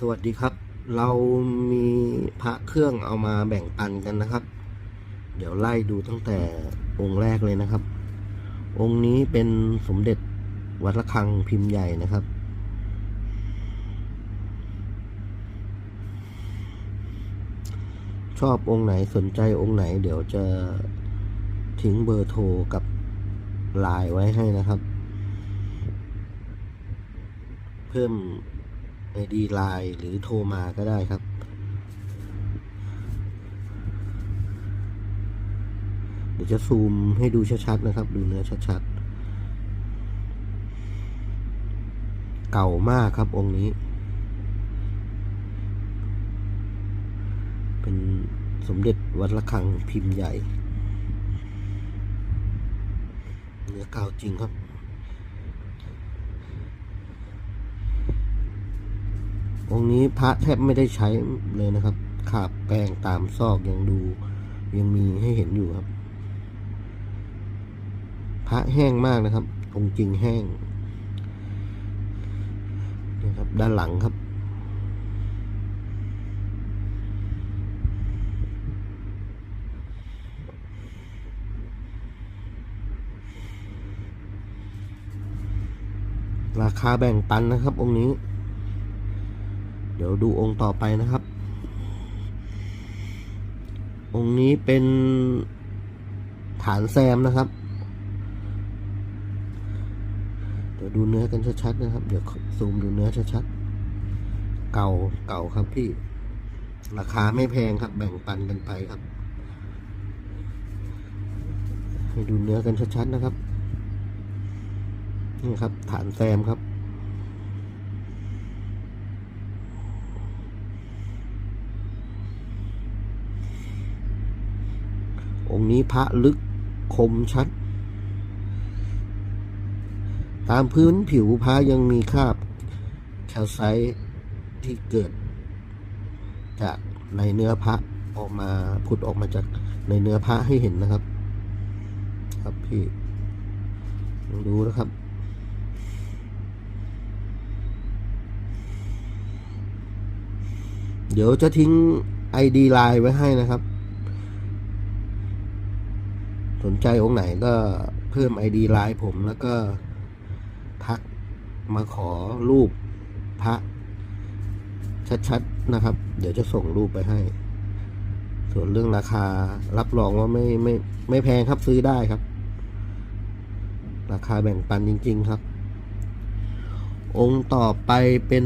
สวัสดีครับ เรามีพระเครื่องเอามาแบ่งปันกันนะครับ เดี๋ยวไล่ดูตั้งแต่องค์แรกเลยนะครับ องค์นี้เป็นสมเด็จวัดระฆังพิมพ์ใหญ่นะครับ ชอบองค์ไหนสนใจองค์ไหน เดี๋ยวจะทิ้งเบอร์โทรกับไลน์ไว้ให้นะครับ เพิ่ม ID ไลน์หรือโทรมาก็ได้ครับ เดี๋ยวจะซูมให้ดูชัดๆนะครับ ดูเนื้อชัดๆ เก่ามากครับองค์นี้ เป็นสมเด็จวัดระฆังพิมพ์ใหญ่ เนื้อเก่าจริงครับ องค์นี้พระแทบไม่ได้ใช้เลยนะครับ ขาบแป้งตามซอกยังดู ยังมีให้เห็นอยู่ครับ พระแห้งมากนะครับ องค์จริงแห้งนี่ครับด้านหลังครับราคาแบ่งปันนะครับ องค์นี้ เดี๋ยวดูองค์ต่อไปนะครับ องค์นี้เป็นฐานแซมนะครับ เดี๋ยวดูเนื้อกันชัดๆนะครับ เดี๋ยวซูมดูเนื้อชัดๆ เก่าเก่าครับพี่ ราคาไม่แพงครับ แบ่งปันกันไปครับ ให้ดูเนื้อกันชัดๆนะครับ นี่ครับ ฐานแซมครับ องค์นี้พระลึกคมชัด ตามพื้นผิวพระยังมีคราบแคลไซต์ที่เกิด จากในเนื้อพระออกมาผุดออกมาจากในเนื้อพระให้เห็นนะครับ ครับพี่ลองดูนะครับเดี๋ยวจะทิ้ง ID ไลน์ไว้ให้นะครับ สนใจองค์ไหนก็เพิ่ม ID ไลน์ผมแล้วก็ทักมาขอรูปพระชัดๆนะครับ เดี๋ยวจะส่งรูปไปให้ ส่วนเรื่องราคารับรองว่าไม่ไม่ไม่แพงครับซื้อได้ครับ ราคาแบ่งปันจริง ๆ ครับ องค์ต่อไปเป็น